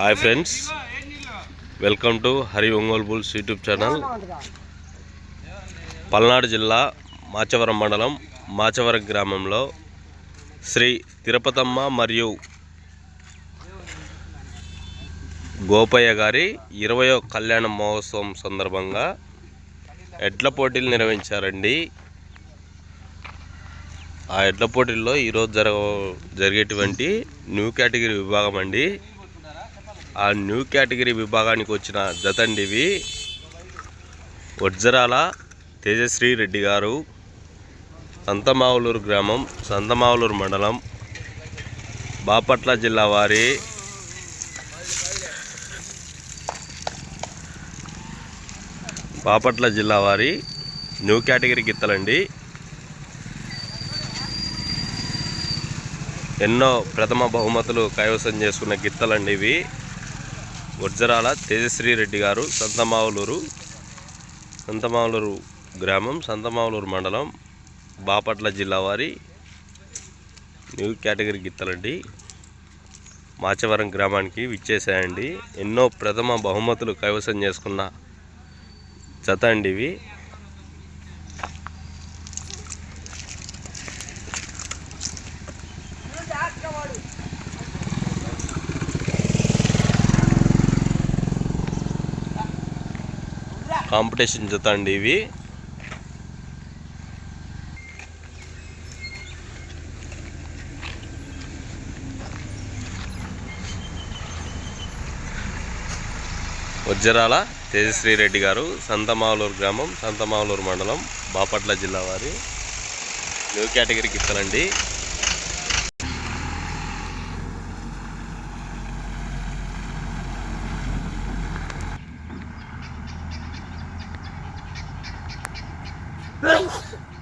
Hi friends welcome to Hari Ongole bulls YouTube channel Palnadu జిల్లా మాచవరం మండలం మాచవరం గ్రామంలో శ్రీ తిరుపతమ్మ మరియు గోపయ్య గారి ఇరవయో కళ్యాణ మహోత్సవం సందర్భంగా ఎడ్ల పోటీలు నిర్వహించారండి. ఆ ఎడ్ల పోటీల్లో ఈరోజు జరగ జరిగేటువంటి న్యూ కేటగిరీ విభాగం అండి. ఆ న్యూ కేటగిరీ విభాగానికి వచ్చిన జత వజ్రాల వడ్జరాల తేజశ్రీ రెడ్డి గారు సంతమావులూరు గ్రామం సంతమావులూరు మండలం బాపట్ల జిల్లా వారి బాపట్ల జిల్లా వారి న్యూ కేటగిరీ గిత్తలండి. ఎన్నో ప్రథమ బహుమతులు కైవసం చేసుకున్న గిత్తలండి ఇవి. వడ్జరాల తేజశ్రీ రెడ్డి గారు సంతమావులూరు సంతమావులూరు గ్రామం సంతమావులూరు మండలం బాపట్ల జిల్లా వారి న్యూ కేటగిరీ గిత్తలండి. మాచవరం గ్రామానికి విచ్చేసాయండి ఎన్నో ప్రథమ బహుమతులు కైవసం చేసుకున్న జత అండి ఇవి. కాంపిటీషన్ జత అండి ఇవి. వజ్జరాల తేజశ్రీ రెడ్డి గారు సంతమావులూరు గ్రామం సంతమావులూరు మండలం బాపట్ల జిల్లా వారి. న్యూ కేటగిరీకి ఇస్తానండి. Ugh!